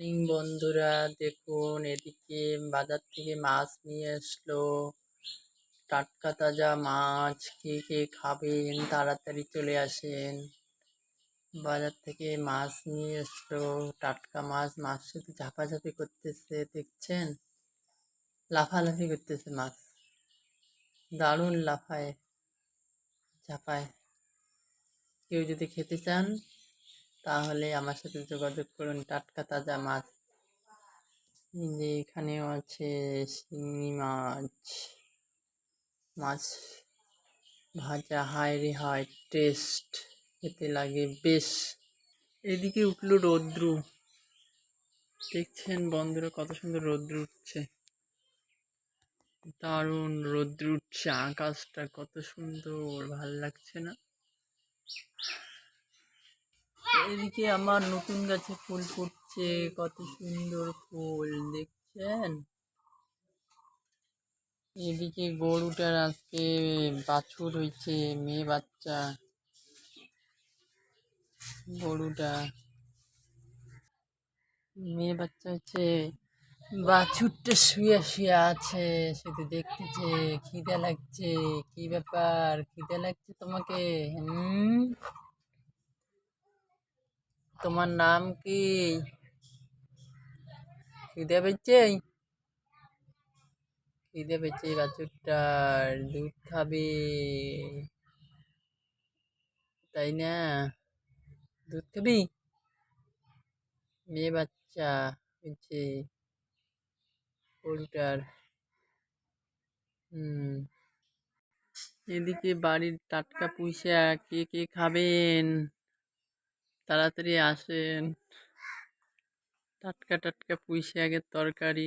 Morning বন্ধুরা। দেখুন, এদিকে বাজার থেকে মাছ নিয়ে আসলো টাটকা তাজা মাছ, কে কে খাবেন, তাড়াতাড়ি চলে আসেন। বাজার থেকে মাছ নিয়ে আসলো টাটকা মাছ মাছ সাথে ঝাপাঝাপি করতেছে, দেখছেন? লাফালাফি করতেছে মাছ। দারুণ লাফায়, ঝাপায়। কেউ যদি খেতে চান তাহলে আমার সাথে যোগাযোগ করুন, টাটকা তাজা মাছ। যে এখানেও আছে শিঙি মাছ। মাছ ভাজা, হায় রে হায়, টেস্ট, খেতে লাগে বেশ। এদিকে উঠল রৌদ্রু। দেখছেন বন্ধুরা কত সুন্দর রৌদ্র উঠছে। দারুণ রৌদ্র উঠছে, আকাশটা কত সুন্দর, ভালো লাগছে না? এদিকে আমার নতুন গাছে ফুল ফুটছে, কত সুন্দর ফুল, দেখছেন? এদিকে গরুটার আজকে বাছুর হয়েছে মেয়ে বাচ্চা। গরুটা। মেয়ে বাচ্চা হচ্ছে, বাছুরটা শুয়ে শুয়ে আছে শুধু দেখতেছে, খিদে লাগছে। কি ব্যাপার? খিদে লাগছে তোমাকে? হুম? তোমার নাম কি? খিদে পেয়েছে? খিদে পেয়েছে বাছুরটার, দুধ খাবে। তাই না? দুধ খাবি? মেয়ে বাচ্চা হচ্ছে গরুটার। হুম। এদিকে বাড়ির টাটকা পুঁইশা কে কে খাবেন? তাড়াতাড়ি আসেন। টাটকা টাটকা পুঁই শাকের তরকারি।